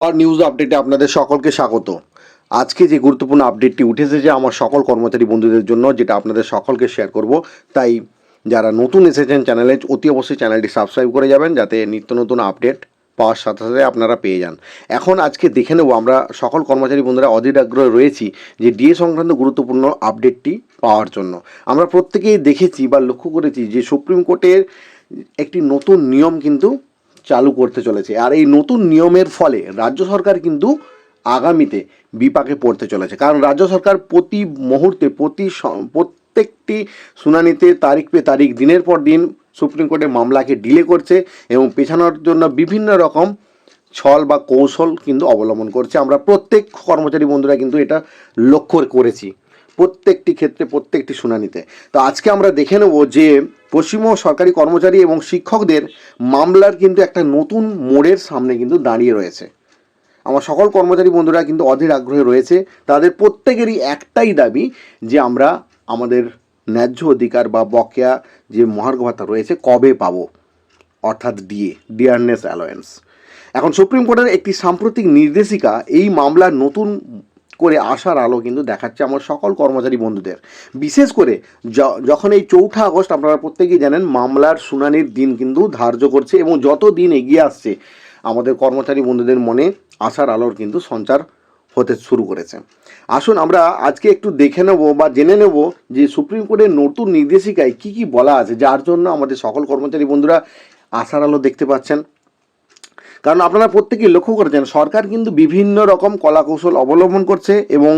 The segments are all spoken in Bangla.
আর নিউজ আপডেটে আপনাদের সকলকে স্বাগত। আজকে যে গুরুত্বপূর্ণ আপডেটটি উঠেছে যে আমার সকল কর্মচারী বন্ধুদের জন্য যেটা আপনাদের সকলকে শেয়ার করব, তাই যারা নতুন এসেছেন চ্যানেলে অতি অবশ্যই চ্যানেলটি সাবস্ক্রাইব করে যাবেন যাতে নিত্য নতুন আপডেট পাওয়ার সাথে সাথে আপনারা পেয়ে যান। এখন আজকে দেখে নেব আমরা সকল কর্মচারী বন্ধুরা অধীর আগ্রহে রয়েছি যে ডিএ সংক্রান্ত গুরুত্বপূর্ণ আপডেটটি পাওয়ার জন্য। আমরা প্রত্যেকেই দেখেছি বা লক্ষ্য করেছি যে সুপ্রিম কোর্টের একটি নতুন নিয়ম কিন্তু চালু করতে চলেছে। আর এই নতুন নিয়মের ফলে রাজ্য সরকার কিন্তু আগামীতে বিপাকে পড়তে চলেছে। কারণ রাজ্য সরকার প্রতি মুহূর্তে, প্রতি প্রত্যেকটি শুনানিতে তারিখ পে তারিখ, দিনের পর দিন সুপ্রিম কোর্টের মামলাকে ডিলে করছে এবং পেছানোর জন্য বিভিন্ন রকম ছল বা কৌশল কিন্তু অবলম্বন করছে। আমরা প্রত্যেক কর্মচারী বন্ধুরা কিন্তু এটা লক্ষ্য করেছি। প্রত্যেকটি ক্ষেত্রে প্রত্যেকটি শুনানিতে। তো আজকে আমরা দেখে নেব যে পশ্চিমবঙ্গ সরকারি কর্মচারী এবং শিক্ষকদের মামলার কিন্তু একটা নতুন মোড়ের সামনে কিন্তু দাঁড়িয়ে রয়েছে। আমার সকল কর্মচারী বন্ধুরা কিন্তু অধীর আগ্রহে রয়েছে। তাদের প্রত্যেকেরই একটাই দাবি যে আমরা আমাদের ন্যায্য অধিকার বা বকেয়া যে মহার্ঘ ভাতা রয়েছে কবে পাবো? অর্থাৎ ডিএ ডিয়ারনেস অ্যালোয়েন্স এখন সুপ্রিম কোর্টের একটি সাম্প্রতিক নির্দেশিকা এই মামলার নতুন করে আসার আলো কিন্তু দেখাচ্ছে আমার সকল কর্মচারী বন্ধুদের। বিশেষ করে যখন এই চৌঠা আগস্ট আপনারা প্রত্যেকেই জানেন, মামলার শুনানির দিন কিন্তু ধার্য করছে এবং যত দিন এগিয়ে আসছে, আমাদের কর্মচারী বন্ধুদের মনে আশার আলোর কিন্তু সঞ্চার হতে শুরু করেছে। আসুন আমরা আজকে একটু দেখে নেব বা জেনে নেব যে সুপ্রিম কোর্টের নতুন নির্দেশিকায় কি কি বলা আছে, যার জন্য আমাদের সকল কর্মচারী বন্ধুরা আশার আলো দেখতে পাচ্ছেন। কারণ আপনারা প্রত্যেকেই লক্ষ্য করেছেন, সরকার কিন্তু বিভিন্ন রকম কলাকৌশল অবলম্বন করছে এবং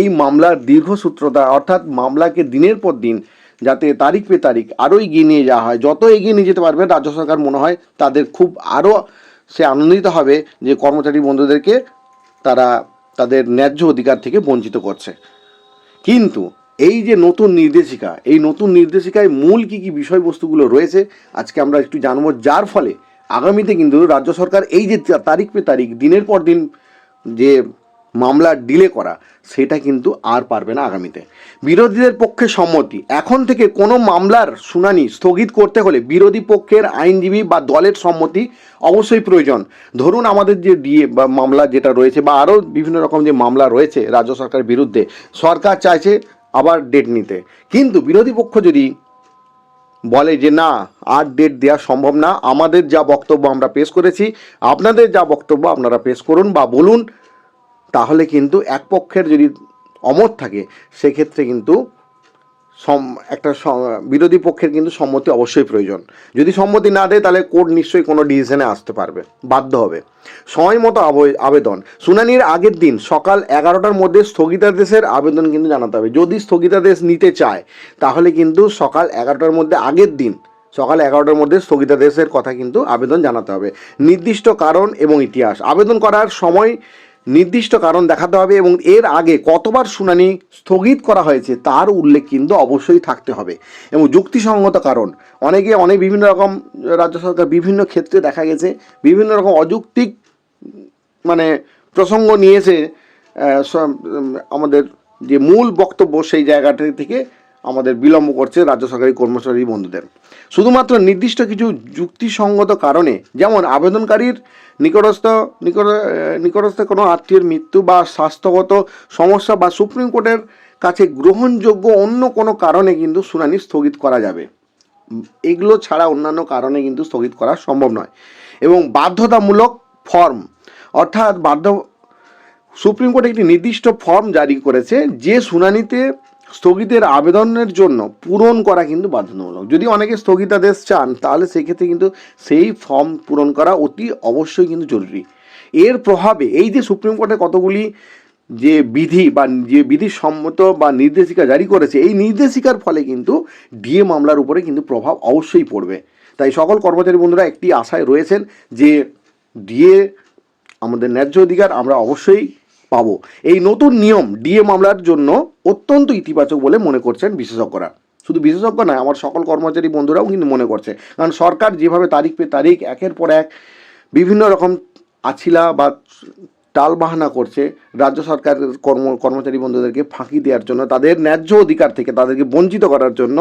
এই মামলার দীর্ঘসূত্রতা অর্থাৎ মামলাকে দিনের পর দিন যাতে তারিখ পে তারিখ আরও এগিয়ে নিয়ে যাওয়া হয়, যত এগিয়ে নিয়ে যেতে পারবে রাজ্য সরকার মনে হয় তাদের খুব আরও সে আনন্দিত হবে যে কর্মচারী বন্ধুদেরকে তারা তাদের ন্যায্য অধিকার থেকে বঞ্চিত করছে। কিন্তু এই যে নতুন নির্দেশিকা, এই নতুন নির্দেশিকায় মূল কি কি বিষয়বস্তুগুলো রয়েছে, আজকে আমরা একটু জানব, যার ফলে আগামীতে কিন্তু রাজ্য সরকার এই যে তারিখ পে তারিখ, দিনের পর দিন যে মামলা ডিলে করা, সেটা কিন্তু আর পারবে না আগামীতে। বিরোধীদের পক্ষে সম্মতি। এখন থেকে কোনো মামলার শুনানি স্থগিত করতে হলে বিরোধী পক্ষের আইনজীবী বা দলের সম্মতি অবশ্যই প্রয়োজন। ধরুন আমাদের যে ডিএ বা মামলা যেটা রয়েছে বা আরও বিভিন্ন রকম যে মামলা রয়েছে রাজ্য সরকারের বিরুদ্ধে, সরকার চাইছে আবার ডেট নিতে। কিন্তু বিরোধী পক্ষ যদি বলে যে, না, আর ডেট দেওয়া সম্ভব না। আমাদের যা বক্তব্য আমরা পেশ করেছি, আপনাদের যা বক্তব্য আপনারা পেশ করুন বা বলুন। তাহলে কিন্তু এক পক্ষের যদি অমত থাকে, সেক্ষেত্রে কিন্তু সম, একটা বিরোধী পক্ষের কিন্তু সম্মতি অবশ্যই প্রয়োজন। যদি সম্মতি না দেয়, তাহলে কোর্ট নিশ্চয়ই কোনো ডিসিশনে আসতে পারবে, বাধ্য হবে। সময় মতো আবে- আবেদন। শুনানির আগের দিন সকাল এগারোটার মধ্যে স্থগিতাদেশের আবেদন কিন্তু জানাতে হবে। যদি স্থগিতাদেশ নিতে চায়, তাহলে কিন্তু সকাল এগারোটার মধ্যে আগের দিন, সকাল এগারোটার মধ্যে স্থগিতাদেশের কথা কিন্তু আবেদন জানাতে হবে। নির্দিষ্ট কারণ এবং ইতিহাস। আবেদন করার সময় নির্দিষ্ট কারণ দেখাতে হবে এবং এর আগে কতবার শুনানি স্থগিত করা হয়েছে তার উল্লেখ কিন্তু অবশ্যই থাকতে হবে। এবং যুক্তিসঙ্গত কারণ, অনেকে অনেক বিভিন্ন রকম রাজ্য সরকার বিভিন্ন ক্ষেত্রে দেখা গেছে, বিভিন্ন রকম অযৌক্তিক মানে প্রসঙ্গ নিয়েছে আমাদের যে মূল বক্তব্য সেই জায়গাটা থেকে আমাদের বিলম্ব করছে রাজ্য সরকারি কর্মচারী বন্ধুদের। শুধুমাত্র নির্দিষ্ট কিছু যুক্তিসঙ্গত কারণে, যেমন আবেদনকারীর নিকটস্থ, নিকট নিকটস্থ কোনো আত্মীয়ের মৃত্যু বা স্বাস্থ্যগত সমস্যা বা সুপ্রিম কোর্টের কাছে গ্রহণযোগ্য অন্য কোনো কারণে কিন্তু শুনানি স্থগিত করা যাবে। এগুলো ছাড়া অন্যান্য কারণে কিন্তু স্থগিত করা সম্ভব নয়। এবং বাধ্যতামূলক ফর্ম, অর্থাৎ বাধ্য, সুপ্রিম কোর্ট একটি নির্দিষ্ট ফর্ম জারি করেছে, যে শুনানিতে স্থগিতের আবেদনের জন্য পূরণ করা কিন্তু বাধ্যতামূলক। যদি অনেকে স্থগিতাদেশ চান, তাহলে সেক্ষেত্রে কিন্তু সেই ফর্ম পূরণ করা অতি অবশ্যই কিন্তু জরুরি। এর প্রভাবে এই যে সুপ্রিম কোর্টে কতগুলি যে বিধি বা যে বিধি সম্মত বা নির্দেশিকা জারি করেছে, এই নির্দেশিকার ফলে কিন্তু ডিএ মামলার উপরে কিন্তু প্রভাব অবশ্যই পড়বে। তাই সকল কর্মচারী বন্ধুরা একটি আশায় রয়েছেন যে ডিএ আমাদের ন্যায্য অধিকার, আমরা অবশ্যই পাবো। এই নতুন নিয়ম ডিএ মামলার জন্য অত্যন্ত ইতিবাচক বলে মনে করছেন বিশেষজ্ঞরা। শুধু বিশেষজ্ঞ নয়, আমার সকল কর্মচারী বন্ধুরাও কিন্তু মনে করছে। কারণ সরকার যেভাবে তারিখ পে তারিখ, একের পর এক বিভিন্ন রকম আছিলা বা টালবাহানা করছে, রাজ্য সরকারের কর্ম, কর্মচারী বন্ধুদেরকে ফাঁকি দেওয়ার জন্য, তাদের ন্যায্য অধিকার থেকে তাদেরকে বঞ্চিত করার জন্য,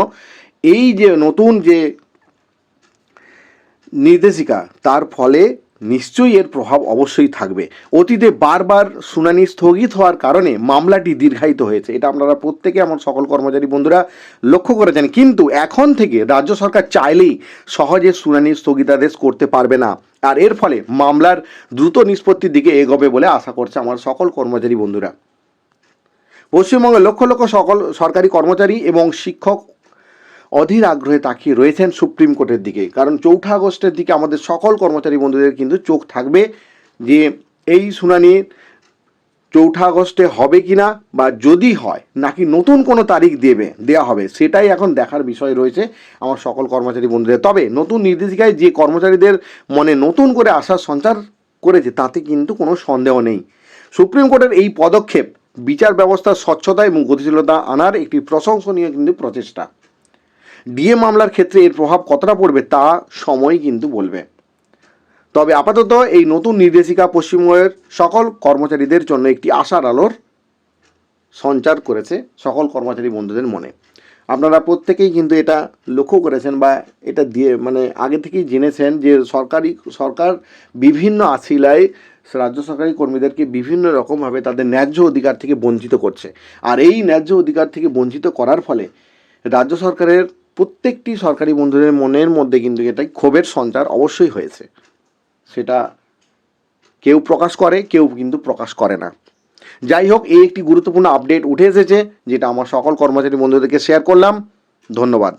এই যে নতুন যে নির্দেশিকা, তার ফলে নিশ্চয়ই এর প্রভাব অবশ্যই থাকবে। অতীতে বারবার শুনানি স্থগিত হওয়ার কারণে মামলাটি দীর্ঘায়িত হয়েছে। এটা আপনারা প্রত্যেকে, আমার সকল কর্মচারী বন্ধুরা লক্ষ্য করেছেন। কিন্তু এখন থেকে রাজ্য সরকার চাইলেই সহজে শুনানি স্থগিতাদেশ করতে পারবে না। আর এর ফলে মামলার দ্রুত নিষ্পত্তির দিকে এগোবে বলে আশা করছে আমার সকল কর্মচারী বন্ধুরা। পশ্চিমবঙ্গের লক্ষ লক্ষ সকল সরকারি কর্মচারী এবং শিক্ষক অধীর আগ্রহে তাকিয়ে রয়েছেন সুপ্রিম কোর্টের দিকে। কারণ চৌঠা আগস্টের দিকে আমাদের সকল কর্মচারী বন্ধুদের কিন্তু চোখ থাকবে যে এই শুনানি চৌঠা আগস্টে হবে কি না বা যদি হয়, নাকি নতুন কোনো তারিখ দেবে দেওয়া হবে, সেটাই এখন দেখার বিষয় রয়েছে আমার সকল কর্মচারী বন্ধুদের। তবে নতুন নির্দেশিকায় যে কর্মচারীদের মনে নতুন করে আশার সঞ্চার করেছে, তাতে কিন্তু কোনো সন্দেহ নেই। সুপ্রিম কোর্টের এই পদক্ষেপ বিচার ব্যবস্থার স্বচ্ছতা এবং গতিশীলতা আনার একটি প্রশংসনীয় কিন্তু প্রচেষ্টা। ডিএ মামলার ক্ষেত্রে এর প্রভাব কতটা পড়বে তা সময় কিন্তু বলবে। তবে আপাতত এই নতুন নির্দেশিকা পশ্চিমবঙ্গের সকল কর্মচারীদের জন্য একটি আশার আলোর সঞ্চার করেছে সকল কর্মচারী বন্ধুদের মনে। আপনারা প্রত্যেকেই কিন্তু এটা লক্ষ্য করেছেন বা এটা দিয়ে মানে আগে থেকেই জেনেছেন যে সরকারি, সরকার বিভিন্ন আশিলায় রাজ্য সরকারি কর্মীদেরকে বিভিন্ন রকমভাবে তাদের ন্যায্য অধিকার থেকে বঞ্চিত করছে। আর এই ন্যায্য অধিকার থেকে বঞ্চিত করার ফলে রাজ্য সরকারের প্রত্যেকটি সরকারি বন্ধুদের মনের মধ্যে কিন্তু এটাই ক্ষোভের সঞ্চার অবশ্যই হয়েছে। সেটা কেউ প্রকাশ করে, কেউ কিন্তু প্রকাশ করে না। যাই হোক, এই একটি গুরুত্বপূর্ণ আপডেট উঠে এসেছে, যেটা আমার সকল কর্মচারী বন্ধুদেরকে শেয়ার করলাম। ধন্যবাদ।